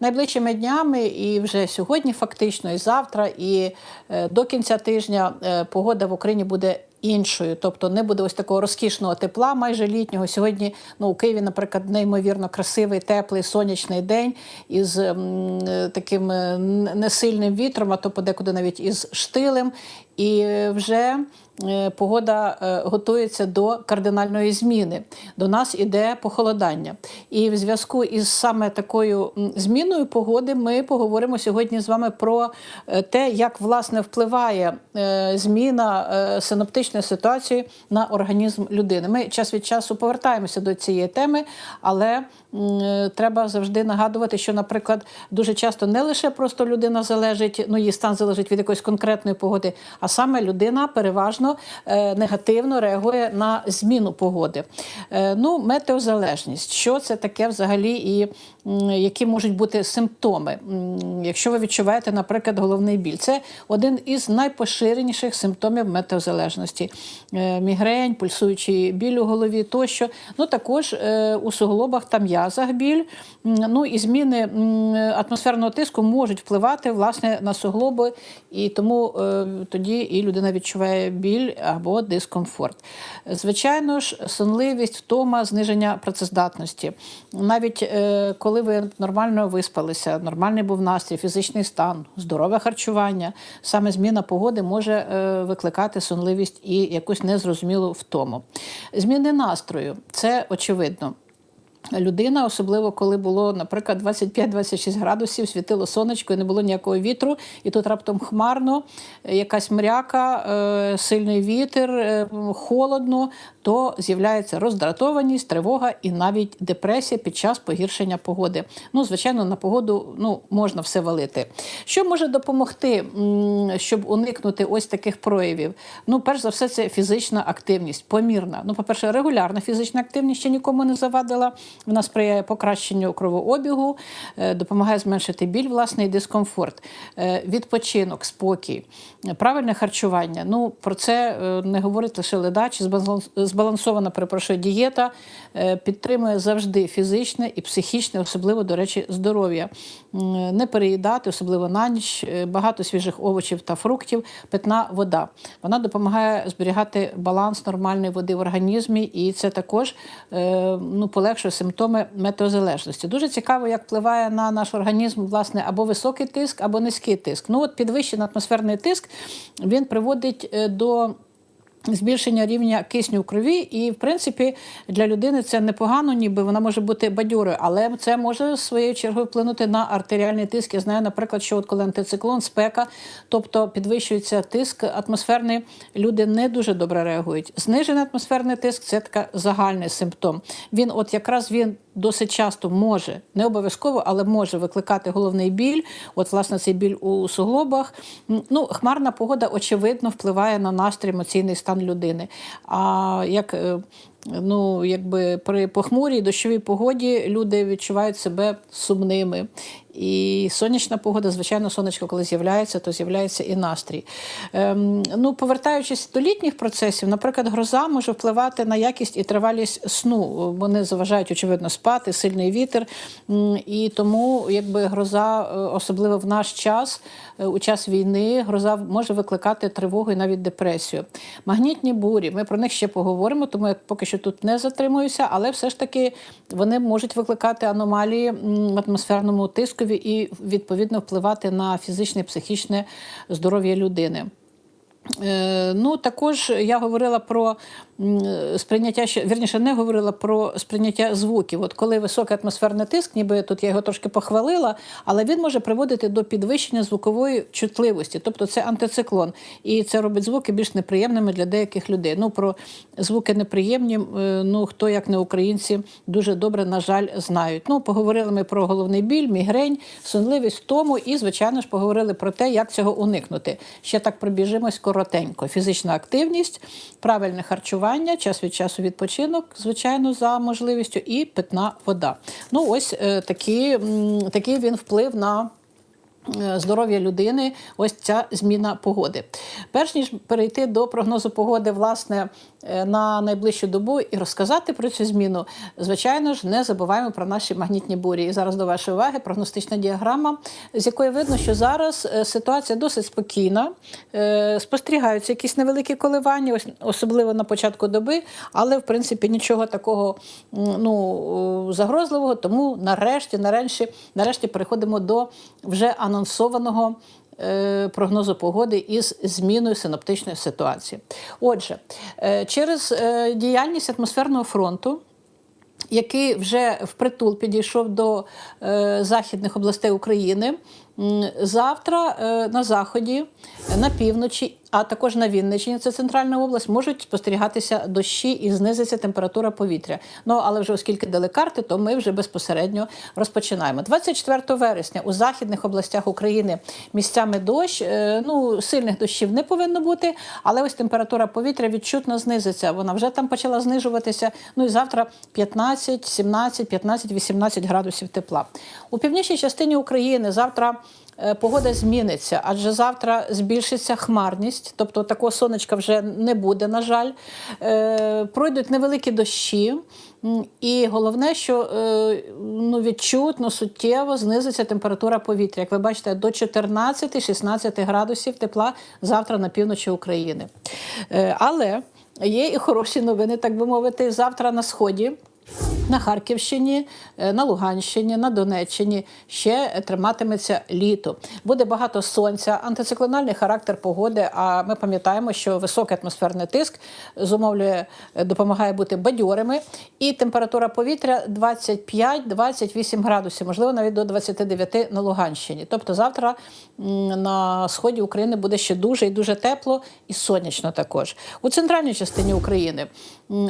найближчими днями, і вже сьогодні, фактично, і завтра, і е, до кінця тижня е, погода в Україні буде. Іншою, тобто не буде ось такого розкішного тепла, майже літнього. Сьогодні ну, у Києві, наприклад, неймовірно красивий, теплий сонячний день із м, е, таким несильним вітром, а то подекуди навіть із штилем. І вже е, погода е, готується до кардинальної зміни. До нас іде похолодання. І в зв'язку із саме такою зміною погоди ми поговоримо сьогодні з вами про е, те, як власне впливає зміна синоптичної ситуації на організм людини. Ми час від часу повертаємося до цієї теми, але треба завжди нагадувати, що, наприклад, дуже часто не лише просто людина залежить, ну її стан залежить від якоїсь конкретної погоди, а саме людина переважно е, негативно реагує на зміну погоди. Е, ну, метеозалежність, що це таке взагалі, і які можуть бути симптоми, якщо ви відчуваєте, наприклад, головний біль, це один із найпоширеніших симптомів метеозалежності. Е, Мігрень, пульсуючий біль у голові тощо. Ну також у суглобах та м'язах біль. Ну і зміни атмосферного тиску можуть впливати власне на суглоби, і тому е, і людина відчуває біль або дискомфорт. Звичайно ж, сонливість, втома, зниження працездатності. Навіть е, коли ви нормально виспалися, нормальний був настрій, фізичний стан, здорове харчування, саме зміна погоди може е, викликати сонливість і якусь незрозумілу втому. Зміни настрою це очевидно. Людина, особливо коли було, наприклад, 25-26 градусів, світило сонечко і не було ніякого вітру, і тут раптом хмарно, якась мряка, е, сильний вітер, е, холодно, то з'являється роздратованість, тривога і навіть депресія під час погіршення погоди. Ну, звичайно, на погоду ну, можна все валити. Що може допомогти, щоб уникнути ось таких проявів? Ну, перш за все, це фізична активність, помірна. Ну, по-перше, регулярна фізична активність ще нікому не завадила. Вона сприяє покращенню кровообігу, е, допомагає зменшити біль, власне, і дискомфорт, Е, відпочинок, спокій, правильне харчування. Ну, про це е, не говорить лише ледач, збаланс- збалансована, перепрошую, дієта підтримує завжди фізичне і психічне, особливо, до речі, здоров'я. Не переїдати, особливо на ніч, багато свіжих овочів та фруктів, питна вода. Вона допомагає зберігати баланс нормальної води в організмі, і це також ну, полегшує симптоми метеозалежності. Дуже цікаво, як впливає на наш організм власне або високий тиск, або низький тиск. Ну, от підвищений атмосферний тиск він приводить е, до. Збільшення рівня кисню в крові, і в принципі для людини це непогано, ніби вона може бути бадьорою, але це може своєю чергою вплинути на артеріальний тиск. Я знаю, наприклад, що от коли антициклон, спека, тобто підвищується тиск атмосферний, люди не дуже добре реагують. Знижений атмосферний тиск це така загальний симптом. Він, от якраз він досить часто може, не обов'язково, але може викликати головний біль. От, власне, цей біль у суглобах. Ну, хмарна погода, очевидно, впливає на настрій, емоційний стан людини. А як е, ну, якби при похмурій дощовій погоді люди відчувають себе сумними. І сонячна погода, звичайно, сонечко, коли з'являється, то з'являється і настрій. Ем, ну, повертаючись до літніх процесів, наприклад, гроза може впливати на якість і тривалість сну. Вони заважають, очевидно, спати, сильний вітер. І тому, якби гроза, е, особливо в наш час, е, у час війни, гроза може викликати тривогу і навіть депресію. Магнітні бурі, ми про них ще поговоримо, тому я поки що тут не затримуюся, але все ж таки вони можуть викликати аномалії в атмосферному тискові і відповідно впливати на фізичне і психічне здоров'я людини. Е, Ну, також я говорила про сприйняття, вірніше, не говорила про сприйняття звуків. От коли високий атмосферний тиск, ніби тут я його трошки похвалила, але він може приводити до підвищення звукової чутливості, тобто це антициклон. І це робить звуки більш неприємними для деяких людей. Ну, про звуки неприємні, е, ну хто як не українці, дуже добре, на жаль, знають. Ну, поговорили ми про головний біль, мігрень, сонливість, втому і, звичайно ж, поговорили про те, як цього уникнути. Ще так пробіжимось коротенько. Фізична активність, правильне харчування, час від часу відпочинок, звичайно, за можливістю, і питна вода. Ну, ось е, такі, такий він вплив на е, здоров'я людини, ось ця зміна погоди. Перш ніж перейти до прогнозу погоди, власне, на найближчу добу і розказати про цю зміну, звичайно ж, не забуваємо про наші магнітні бурі. І зараз до вашої уваги прогностична діаграма, з якої видно, що зараз е, ситуація досить спокійна, Е, спостерігаються якісь невеликі коливання, особливо на початку доби, але в принципі нічого такого ну, загрозливого. Тому нарешті, нарешті, нарешті переходимо до вже анонсованого. Е, Прогнозу погоди із зміною синоптичної ситуації. Отже, е, через е, діяльність атмосферного фронту який вже впритул підійшов до е, західних областей України. Завтра е, на заході, на півночі, а також на Вінниччині, це центральна область, можуть спостерігатися дощі і знизиться температура повітря. Ну але вже оскільки дали карти, то ми вже безпосередньо розпочинаємо. 24 вересня у західних областях України місцями дощ. е, Ну сильних дощів не повинно бути, але ось температура повітря відчутно знизиться. Вона вже там почала знижуватися. Ну і завтра 15, 17, 15, 18 градусів тепла. У північній частині України завтра. Е, Погода зміниться, адже завтра збільшиться хмарність, тобто такого сонечка вже не буде, на жаль. Е, Пройдуть невеликі дощі, і головне, що е, ну, відчутно суттєво знизиться температура повітря. Як ви бачите, до 14-16 градусів тепла завтра на півночі України. Але є і хороші новини, так би мовити, завтра на сході. На Харківщині, е, на Луганщині, на Донеччині ще триматиметься літо. Буде багато сонця, антициклональний характер погоди. А ми пам'ятаємо, що високий атмосферний тиск зумовлює, е, допомагає бути бадьорими. І температура повітря 25-28 градусів, можливо, навіть до 29 на Луганщині. Тобто завтра на сході України буде ще дуже і дуже тепло і сонячно також. У центральній частині України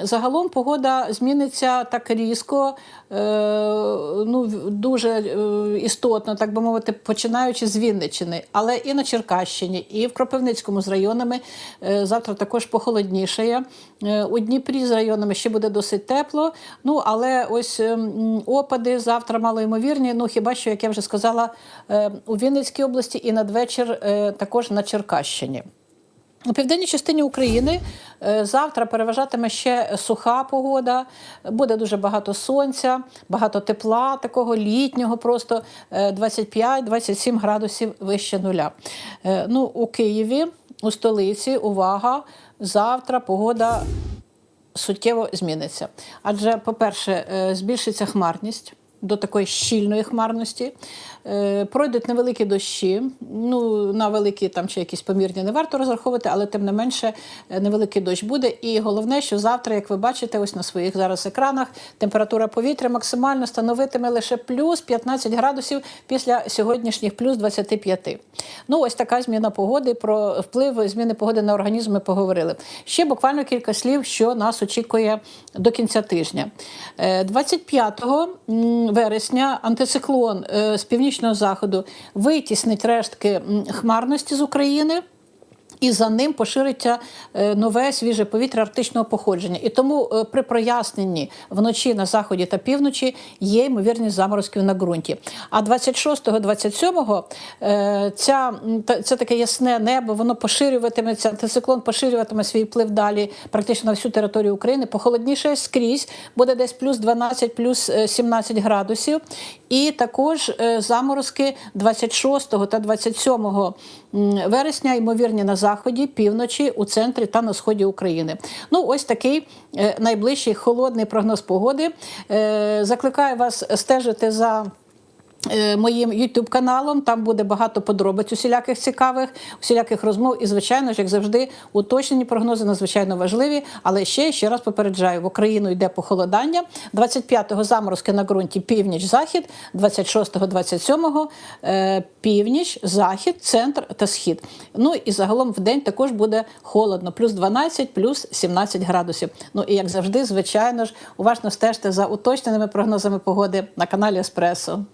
загалом погода зміниться так різко, е, ну, дуже е, істотно, так би мовити, починаючи з Вінниччини, але і на Черкащині, і в Кропивницькому з районами е, завтра також похолоднішає. У Дніпрі з районами ще буде досить тепло. Ну, але ось ем, опади завтра малоймовірні. Ну, хіба що, як я вже сказала, у Вінницькій області і надвечір також на Черкащині. У південній частині України е, завтра переважатиме ще суха погода, буде дуже багато сонця, багато тепла, такого літнього, просто е, 25-27 градусів вище нуля. Е, Ну, у Києві, у столиці, увага, завтра погода суттєво зміниться. Адже, по-перше, е, збільшиться хмарність. До такої щільної хмарності Е, пройдуть невеликі дощі. Ну на великі там чи якісь помірні не варто розраховувати, але тим не менше е, невеликий дощ буде. І головне, що завтра, як ви бачите, ось на своїх зараз екранах, температура повітря максимально становитиме лише плюс 15 градусів після сьогоднішніх плюс 25. Ну ось така зміна погоди. Про вплив зміни погоди на організм ми поговорили. Ще буквально кілька слів, що нас очікує до кінця тижня. Е, 25 м, вересня антициклон е, з північного заходу витіснить рештки хмарності з України. І за ним пошириться е, нове свіже повітря арктичного походження. І тому е, при проясненні вночі на заході та півночі є ймовірність заморозків на ґрунті. А 26-27 е, ця, це таке ясне небо, воно поширюватиметься, антициклон поширюватиме свій вплив далі практично на всю територію України. Похолодніше скрізь, буде десь плюс 12, плюс е, 17 градусів. І також заморозки 26 та 27 вересня, ймовірні на заході, півночі, у центрі та на сході України. Ну, ось такий е, найближчий холодний прогноз погоди. Е, Закликаю вас стежити за. Е, Моїм youtube каналом там буде багато подробиць усіляких цікавих, усіляких розмов. І, звичайно ж, як завжди, уточнені прогнози надзвичайно важливі. Але ще ще раз попереджаю: в Україну йде похолодання. 25-го заморозки на ґрунті північ-захід, 26-го, 27-го е, північ, захід, центр та схід. Ну і загалом в день також буде холодно, плюс 12, плюс 17 градусів. Ну і як завжди, звичайно ж, уважно стежте за уточненими прогнозами погоди на каналі Еспресо.